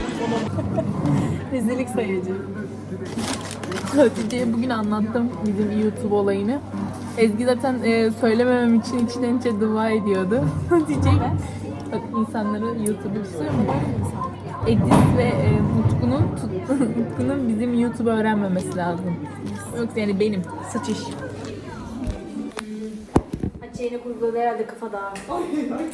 Rezillik sayacı. Hatice'ye bugün anlattım bizim YouTube olayını. Ezgi zaten e, söylememem için içten içe dua ediyordu. Hatice bak insanları YouTube'u istiyor mu? Edis ve e, Utku'nun Utku'nun bizim YouTube öğrenmemesi lazım. Yoksa yani benim sıçış. Çeyne kurguladı herhalde kafada. Getir,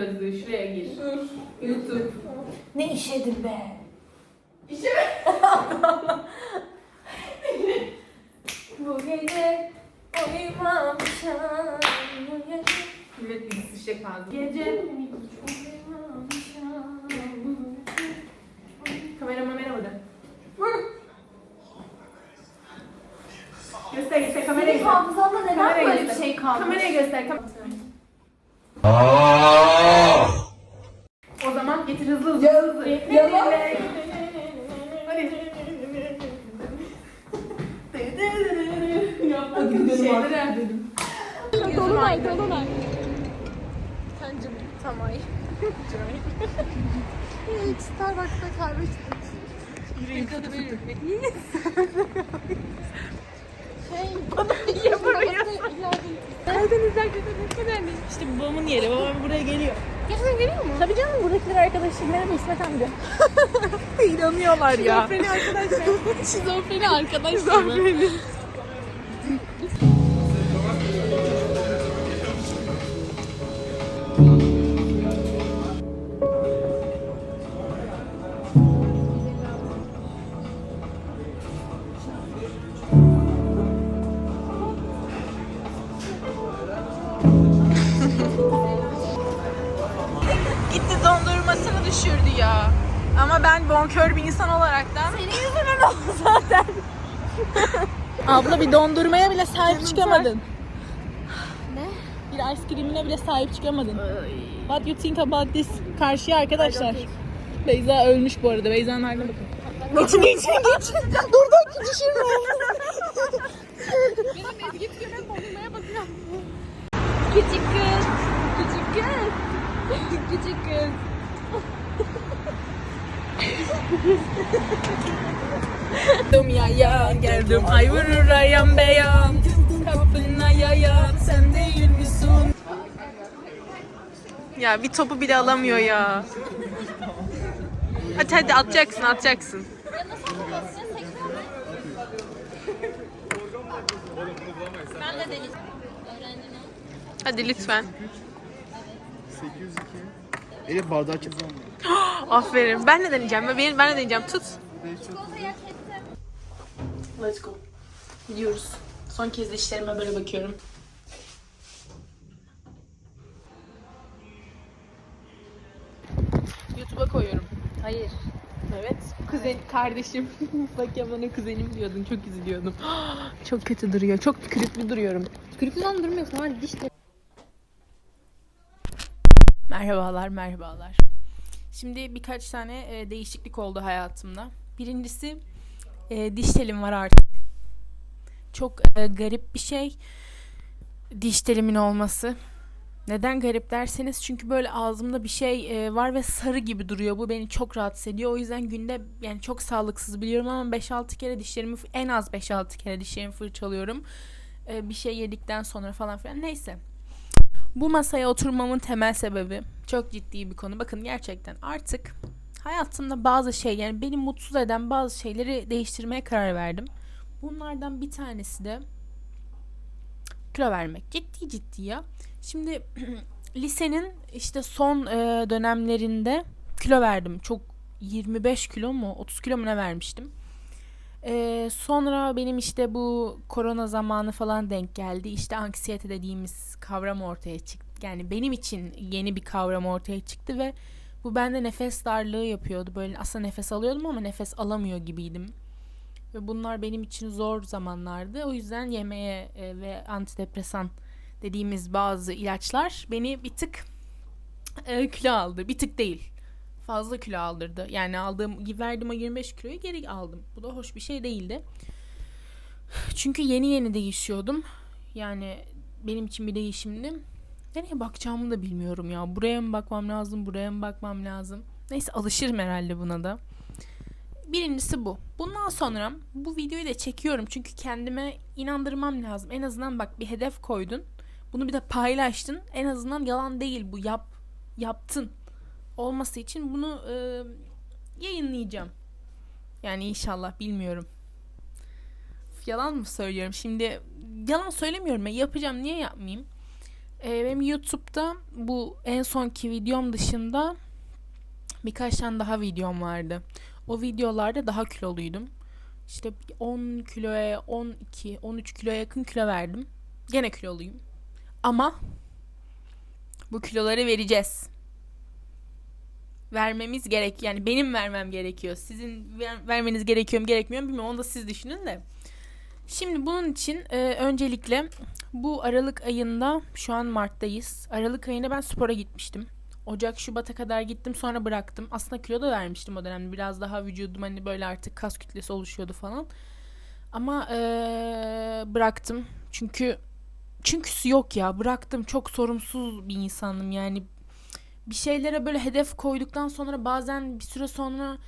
gözlüğü şuraya gir. YouTube. Ne işedin be? Bu gece uyumamışam. Bu gece Millet bilgisi şey kaldı. Gece Kameraman merhaba de. Göster göster kameraya Benim göster. hafızamda neden Kameraya böyle bir göster. şey kalmış? Kameraya göster. Kam Tamay. Hiç Starbucks'ta kahve içtim. Şey, bana niye buraya? Karadeniz'den ne kadar ne? İşte babamın yeri. Babam buraya geliyor. Gerçekten geliyor mu? Tabii canım buradakiler arkadaşım. Merhaba İsmet amca. İnanıyorlar ya. Şizofreni arkadaşlar. Şizofreni arkadaşlar. Şizofreni. Bir dondurmaya bile sahip çıkamadın. Ne? Bir ice cream'ine bile sahip çıkamadın. What you think about this? Karşıya arkadaşlar. Beyza ölmüş bu arada. Beyza'nın haline bakın. Geçin geçin geçin. Dur dur düşürme. Benim Ezgi tükürmek bozulmaya bakıyorum. Küçük kız. Küçük kız. Küçük kız. Geldim yayan geldim ay vurur ayan beyan. Kapına yayan sen değil misin? Ya bir topu bile alamıyor ya. Hadi hadi atacaksın atacaksın. Ben de deneyeceğim. Hadi lütfen. 802. Elif bardağı çek. Aferin. Ben de deneyeceğim. Ben, ben de deneyeceğim. Tut. Let's go. Gidiyoruz. Son kez dişlerime böyle bakıyorum. YouTube'a koyuyorum. Hayır. Evet. Kuzen, kardeşim. Bak ya bana kuzenim diyordun. Çok üzülüyordum. Çok kötü duruyor. Çok tükürüklü duruyorum. Kırıklıdan durmuyorsun. Var diş de. Merhabalar, merhabalar. Şimdi birkaç tane e, değişiklik oldu hayatımda. Birincisi e, diş telim var artık. Çok e, garip bir şey diş telimin olması. Neden garip derseniz çünkü böyle ağzımda bir şey e, var ve sarı gibi duruyor. Bu beni çok rahatsız ediyor. O yüzden günde yani çok sağlıksız biliyorum ama 5-6 kere dişlerimi en az 5-6 kere dişlerimi fırçalıyorum. E, bir şey yedikten sonra falan filan. Neyse. Bu masaya oturmamın temel sebebi çok ciddi bir konu. Bakın gerçekten artık hayatımda bazı şey yani beni mutsuz eden bazı şeyleri değiştirmeye karar verdim. Bunlardan bir tanesi de kilo vermek. Ciddi ciddi ya. Şimdi lisenin işte son e, dönemlerinde kilo verdim. Çok 25 kilo mu 30 kilo mu ne vermiştim. E, sonra benim işte bu korona zamanı falan denk geldi. İşte anksiyete dediğimiz kavram ortaya çıktı. Yani benim için yeni bir kavram ortaya çıktı ve bu bende nefes darlığı yapıyordu. Böyle aslında nefes alıyordum ama nefes alamıyor gibiydim. Ve bunlar benim için zor zamanlardı. O yüzden yemeğe e, ve antidepresan dediğimiz bazı ilaçlar beni bir tık e, kilo aldı. Bir tık değil. Fazla kilo aldırdı. Yani aldığım verdiğim o 25 kiloyu geri aldım. Bu da hoş bir şey değildi. Çünkü yeni yeni değişiyordum. Yani benim için bir değişimdi. Nereye bakacağımı da bilmiyorum ya. Buraya mı bakmam lazım, buraya mı bakmam lazım. Neyse alışırım herhalde buna da. Birincisi bu. Bundan sonra bu videoyu da çekiyorum çünkü kendime inandırmam lazım. En azından bak bir hedef koydun. Bunu bir de paylaştın. En azından yalan değil bu. Yap yaptın. Olması için bunu e, yayınlayacağım. Yani inşallah bilmiyorum. Yalan mı söylüyorum? Şimdi yalan söylemiyorum ya. Yapacağım. Niye yapmayayım? E, benim YouTube'da bu en sonki videom dışında birkaç tane daha videom vardı. O videolarda daha kiloluydum. İşte 10 kiloya, 12, 13 kiloya yakın kilo verdim. Gene kiloluyum. Ama bu kiloları vereceğiz. Vermemiz gerek yani benim vermem gerekiyor. Sizin ver- vermeniz gerekiyor mu gerekmiyor mu bilmiyorum. Onu da siz düşünün de. Şimdi bunun için e, öncelikle bu Aralık ayında şu an Mart'tayız. Aralık ayında ben spora gitmiştim. Ocak, Şubat'a kadar gittim sonra bıraktım. Aslında kilo da vermiştim o dönemde. Biraz daha vücudum hani böyle artık kas kütlesi oluşuyordu falan. Ama eee, bıraktım. Çünkü çünküsü yok ya. Bıraktım. Çok sorumsuz bir insanım yani. Bir şeylere böyle hedef koyduktan sonra bazen bir süre sonra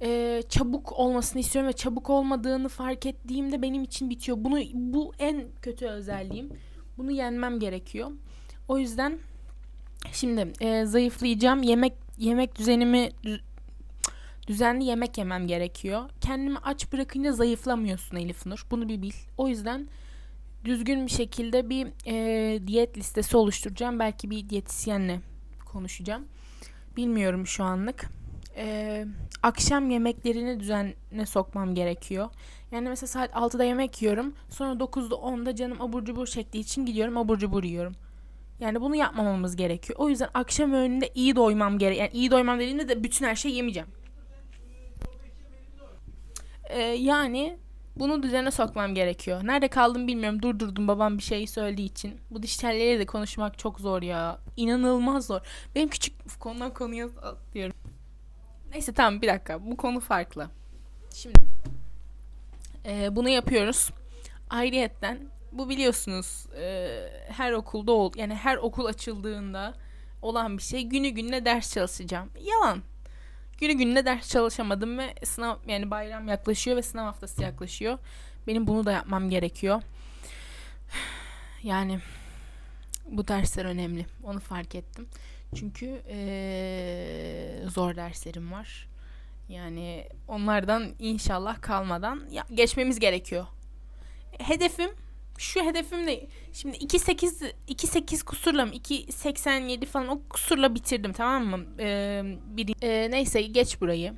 eee, çabuk olmasını istiyorum ve çabuk olmadığını fark ettiğimde benim için bitiyor. Bunu bu en kötü özelliğim. Bunu yenmem gerekiyor. O yüzden Şimdi e, zayıflayacağım. Yemek yemek düzenimi dü- düzenli yemek yemem gerekiyor. Kendimi aç bırakınca zayıflamıyorsun Elif Nur. Bunu bir bil. O yüzden düzgün bir şekilde bir e, diyet listesi oluşturacağım. Belki bir diyetisyenle konuşacağım. Bilmiyorum şu anlık. E, akşam yemeklerini düzenine sokmam gerekiyor. Yani mesela saat 6'da yemek yiyorum. Sonra 9'da 10'da canım abur cubur çektiği için gidiyorum abur cubur yiyorum. Yani bunu yapmamamız gerekiyor. O yüzden akşam öğününde iyi doymam gerek. Yani iyi doymam dediğimde de bütün her şeyi yemeyeceğim. Ee, yani bunu düzene sokmam gerekiyor. Nerede kaldım bilmiyorum. Durdurdum babam bir şey söylediği için. Bu diş telleriyle de konuşmak çok zor ya. İnanılmaz zor. Benim küçük konudan konuya atlıyorum. Neyse tamam bir dakika. Bu konu farklı. Şimdi ee, bunu yapıyoruz. Ayrıyetten bu biliyorsunuz e, her okulda ol yani her okul açıldığında olan bir şey günü gününe ders çalışacağım. Yalan. Günü gününe ders çalışamadım ve sınav yani bayram yaklaşıyor ve sınav haftası yaklaşıyor. Benim bunu da yapmam gerekiyor. Yani bu dersler önemli. Onu fark ettim. Çünkü e, zor derslerim var. Yani onlardan inşallah kalmadan ya, geçmemiz gerekiyor. Hedefim şu hedefim de şimdi 2.8 2.8 kusurla mı 2.87 falan o kusurla bitirdim tamam mı? Ee, bir, ee, neyse geç burayı.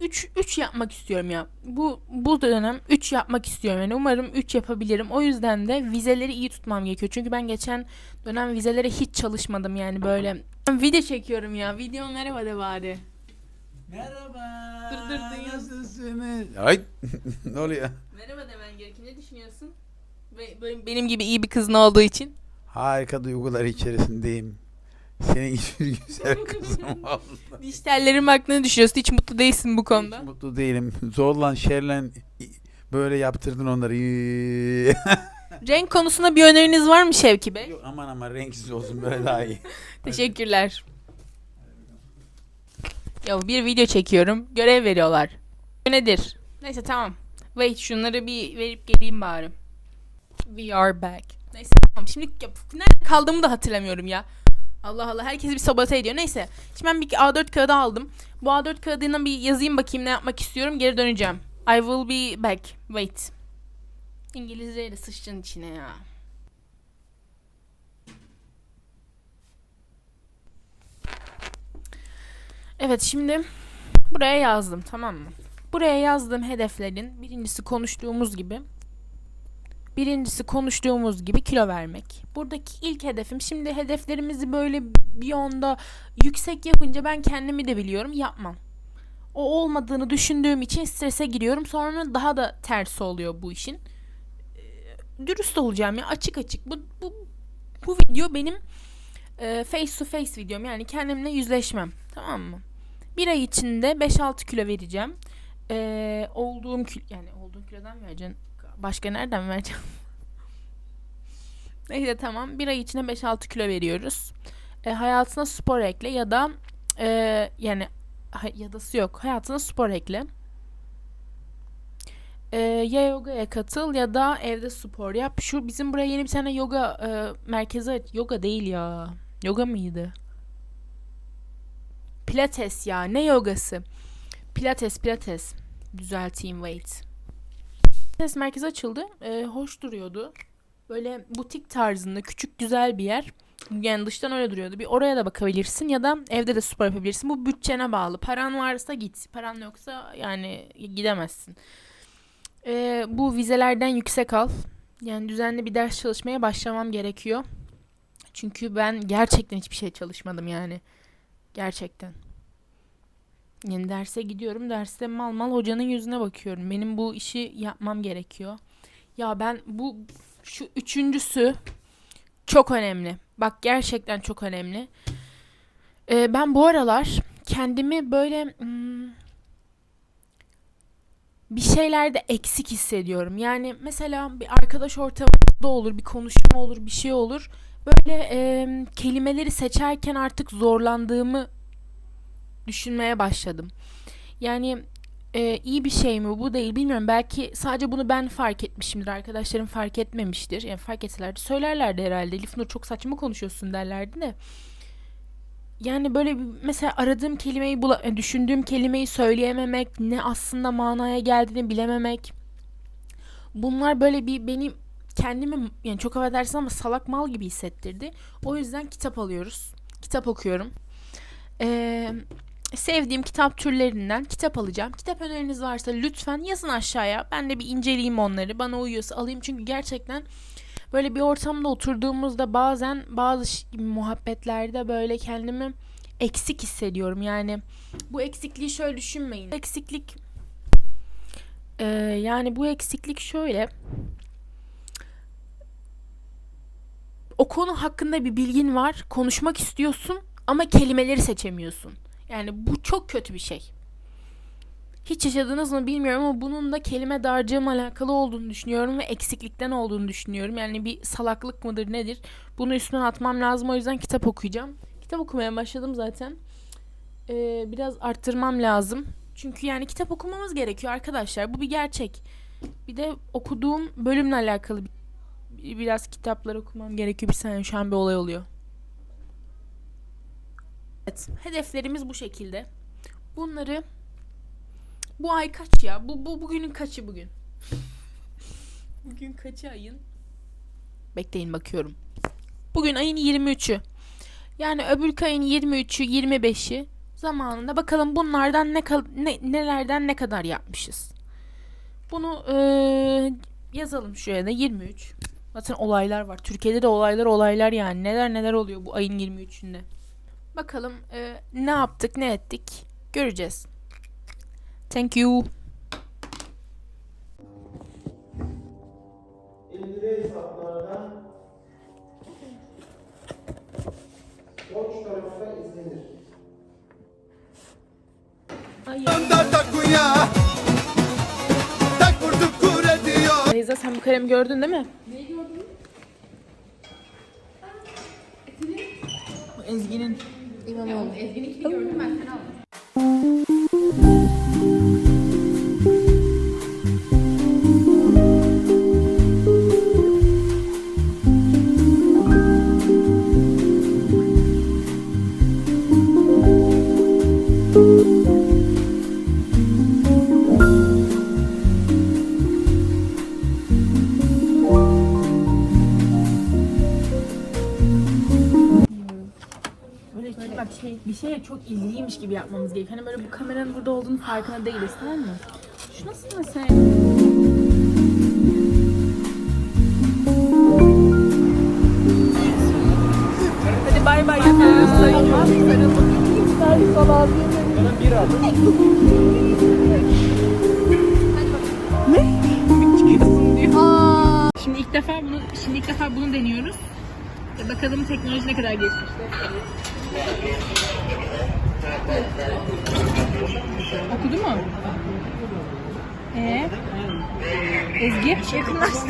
3 3 yapmak istiyorum ya. Bu bu dönem 3 yapmak istiyorum. Yani umarım 3 yapabilirim. O yüzden de vizeleri iyi tutmam gerekiyor. Çünkü ben geçen dönem vizelere hiç çalışmadım yani böyle. Ben video çekiyorum ya. Video merhaba de bari. Merhaba. Dur, dur. Nasılsınız? Ay ne oluyor? Merhaba demen gerekiyor. Ne düşünüyorsun? Be- Benim, benim gibi iyi bir kızın olduğu için. Harika duygular içerisindeyim. Senin gibi güzel kızım oldu. Diş tellerim hakkında ne düşünüyorsun? Hiç mutlu değilsin bu konuda. Hiç mutlu değilim. Zorlan şerlen böyle yaptırdın onları. Renk konusunda bir öneriniz var mı Şevki Bey? Yok, aman aman renksiz olsun böyle daha iyi. Teşekkürler. Ya bir video çekiyorum. Görev veriyorlar. Bu nedir? Neyse tamam. Wait şunları bir verip geleyim bari. We are back. Neyse tamam. Şimdi ya, nerede kaldığımı da hatırlamıyorum ya. Allah Allah herkes bir sabote ediyor. Neyse. Şimdi ben bir A4 kağıdı aldım. Bu A4 kağıdına bir yazayım bakayım ne yapmak istiyorum. Geri döneceğim. I will be back. Wait. İngilizceyle sıçtın içine ya. Evet şimdi buraya yazdım tamam mı? Buraya yazdığım hedeflerin birincisi konuştuğumuz gibi birincisi konuştuğumuz gibi kilo vermek. Buradaki ilk hedefim şimdi hedeflerimizi böyle bir anda yüksek yapınca ben kendimi de biliyorum yapmam. O olmadığını düşündüğüm için strese giriyorum. Sonra daha da tersi oluyor bu işin. Ee, Dürüst olacağım ya açık açık. Bu, bu, bu video benim e, face to face videom yani kendimle yüzleşmem tamam mı? Bir ay içinde 5-6 kilo vereceğim. Ee, olduğum kilo yani olduğum kilodan mı vereceksin? Başka nereden vereceğim? Neyse tamam. Bir ay içinde 5-6 kilo veriyoruz. E, hayatına spor ekle ya da e, yani ha- yadası yok. Hayatına spor ekle. E, ya yogaya katıl ya da evde spor yap. Şu bizim buraya yeni bir tane yoga e, merkezi aç- yoga değil ya. Yoga mıydı? Pilates ya. Ne yogası? Pilates, pilates. Düzelteyim wait. Pilates merkezi açıldı. E, hoş duruyordu. Böyle butik tarzında küçük güzel bir yer. Yani dıştan öyle duruyordu. Bir oraya da bakabilirsin ya da evde de spor yapabilirsin. Bu bütçene bağlı. Paran varsa git. Paran yoksa yani gidemezsin. Ee, bu vizelerden yüksek al. Yani düzenli bir ders çalışmaya başlamam gerekiyor. Çünkü ben gerçekten hiçbir şey çalışmadım yani. Gerçekten. Yani derse gidiyorum. Derste mal mal hocanın yüzüne bakıyorum. Benim bu işi yapmam gerekiyor. Ya ben bu şu üçüncüsü çok önemli. Bak gerçekten çok önemli. Ee, ben bu aralar kendimi böyle hmm, bir şeylerde eksik hissediyorum. Yani mesela bir arkadaş ortamında olur, bir konuşma olur, bir şey olur. Böyle e, kelimeleri seçerken artık zorlandığımı düşünmeye başladım. Yani e, iyi bir şey mi bu değil bilmiyorum. Belki sadece bunu ben fark etmişimdir. Arkadaşlarım fark etmemiştir. Yani fark etselerdi söylerlerdi herhalde. Elif Nur çok saçma konuşuyorsun derlerdi de. Yani böyle bir, mesela aradığım kelimeyi bula, e, düşündüğüm kelimeyi söyleyememek, ne aslında manaya geldiğini bilememek. Bunlar böyle bir benim kendimi yani çok affedersin ama salak mal gibi hissettirdi. O yüzden kitap alıyoruz. Kitap okuyorum. Eee sevdiğim kitap türlerinden kitap alacağım. Kitap öneriniz varsa lütfen yazın aşağıya. Ben de bir inceleyeyim onları. Bana uyuyorsa alayım. Çünkü gerçekten böyle bir ortamda oturduğumuzda bazen bazı muhabbetlerde böyle kendimi eksik hissediyorum. Yani bu eksikliği şöyle düşünmeyin. Eksiklik Ee, yani bu eksiklik şöyle. O konu hakkında bir bilgin var. Konuşmak istiyorsun ama kelimeleri seçemiyorsun. Yani bu çok kötü bir şey. Hiç yaşadınız mı bilmiyorum ama bunun da kelime dağarcığımla alakalı olduğunu düşünüyorum ve eksiklikten olduğunu düşünüyorum. Yani bir salaklık mıdır nedir? Bunu üstüne atmam lazım o yüzden kitap okuyacağım. Kitap okumaya başladım zaten. Ee, biraz arttırmam lazım. Çünkü yani kitap okumamız gerekiyor arkadaşlar. Bu bir gerçek. Bir de okuduğum bölümle alakalı bir, biraz kitaplar okumam gerekiyor. Bir saniye şu an bir olay oluyor. Evet, hedeflerimiz bu şekilde. Bunları bu ay kaç ya? Bu, bu bugünün kaçı bugün? bugün kaçı ayın? Bekleyin bakıyorum. Bugün ayın 23'ü. Yani öbür ayın 23'ü, 25'i zamanında bakalım bunlardan ne, ne nelerden ne kadar yapmışız. Bunu eee, yazalım şuraya da 23. Zaten olaylar var. Türkiye'de de olaylar olaylar yani. Neler neler oluyor bu ayın 23'ünde. Bakalım e, ne yaptık, ne ettik göreceğiz. Thank you. 50 lira hesaplardan borç tarafta izlenir. Beyza sen bu kalemi gördün değil mi? Neyi gördün? Ezgi'nin. Böyle çok ilgiliymiş gibi yapmamız gerekiyor. Hani böyle bu kameranın burada olduğunu farkında değiliz tamam mı? Şu nasıl mesela? Hadi bay bay yapıyoruz. Şimdi ilk defa bunu şimdi ilk defa bunu deniyoruz. Bakalım teknoloji ne kadar gelişmiştir. Okudu mu? Ee? Ezgi? Yakınlaştı.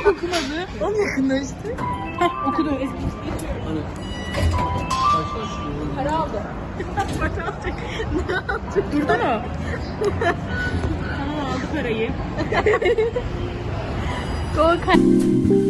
Okumadı. O mu yakınlaştı? Heh, okudu Ezgi. Para aldı. Para alacak. Ne yaptı? Durdu mu? tamam aldı parayı. Go